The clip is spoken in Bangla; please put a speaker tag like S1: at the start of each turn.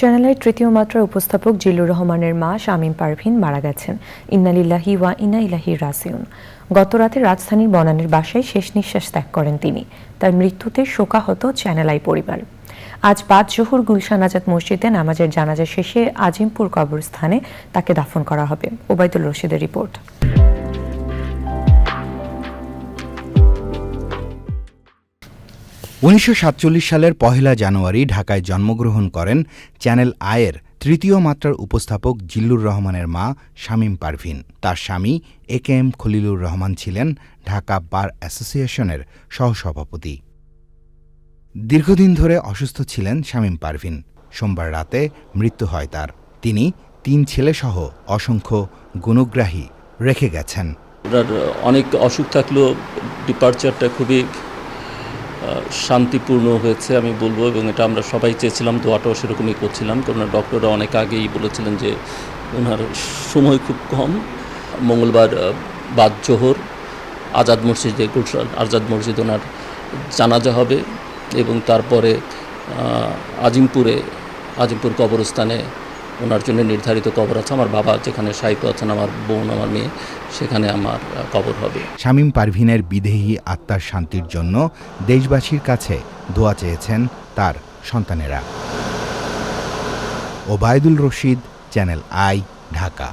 S1: চ্যানেলের তৃতীয় মাত্রার উপস্থাপক জিল্লুর রহমানের মা শামীম পারভিন মারা গেছেন। ইন্নালিল্লাহি ওয়া ইনা ইলাহি রাসিউন গতরাতে রাজধানীর বনানীর বাসায় শেষ নিঃশ্বাস ত্যাগ করেন তিনি। তার মৃত্যুতে শোকাহত চ্যানেল আই পরিবার। আজ পাঁচ জহুর গুলশান আজাদ মসজিদে নামাজের জানাজা শেষে আজিমপুর কবরস্থানে তাকে দাফন করা হবে। ওবায়দুল রশিদের রিপোর্ট।
S2: উনিশশো সাতচল্লিশ সালের পহেলা জানুয়ারি ঢাকায় জন্মগ্রহণ করেন চ্যানেল আয়ের তৃতীয় মাত্রার উপস্থাপক জিল্লুর রহমানের মা, শামীম পারভিন। তার স্বামী A K M Khalilur Rahman ছিলেন ঢাকা বার অ্যাসোসিয়েশনের সহসভাপতি। দীর্ঘদিন ধরে অসুস্থ ছিলেন শামীম পারভিন। সোমবার রাতে মৃত্যু হয় তার। তিনি তিন ছেলেসহ অসংখ্য গুণগ্রাহী রেখে গেছেন।
S3: অনেক অসুখ থাকলেও ডিপার্চারটা খুবই শান্তিপূর্ণ হয়েছে, আমি বলব, এবং এটা আমরা সবাই চেয়েছিলাম, দোয়াটাও সেরকমই করছিলাম। কারণ ডক্টররা অনেক আগেই বলেছিলেন যে ওনার সময় খুব কম। মঙ্গলবার বাদ জোহর, আজাদ মসজিদে আজাদ মসজিদ ওনার জানাজা হবে এবং তারপরে আজিমপুরে, আজিমপুর কবরস্থানে ওনার জন্য নির্ধারিত কবর আছে। আমার বাবা যেখানে সাহিত্য আছেন, আমার বোন, আমার মেয়ে, সেখানে আমার কবর হবে।
S2: শামীম পারভিনের বিদেহী আত্মার শান্তির জন্য দেশবাসীর কাছে দোয়া চেয়েছেন তার সন্তানেরা। Obaidul Rashid, channel I, Dhaka.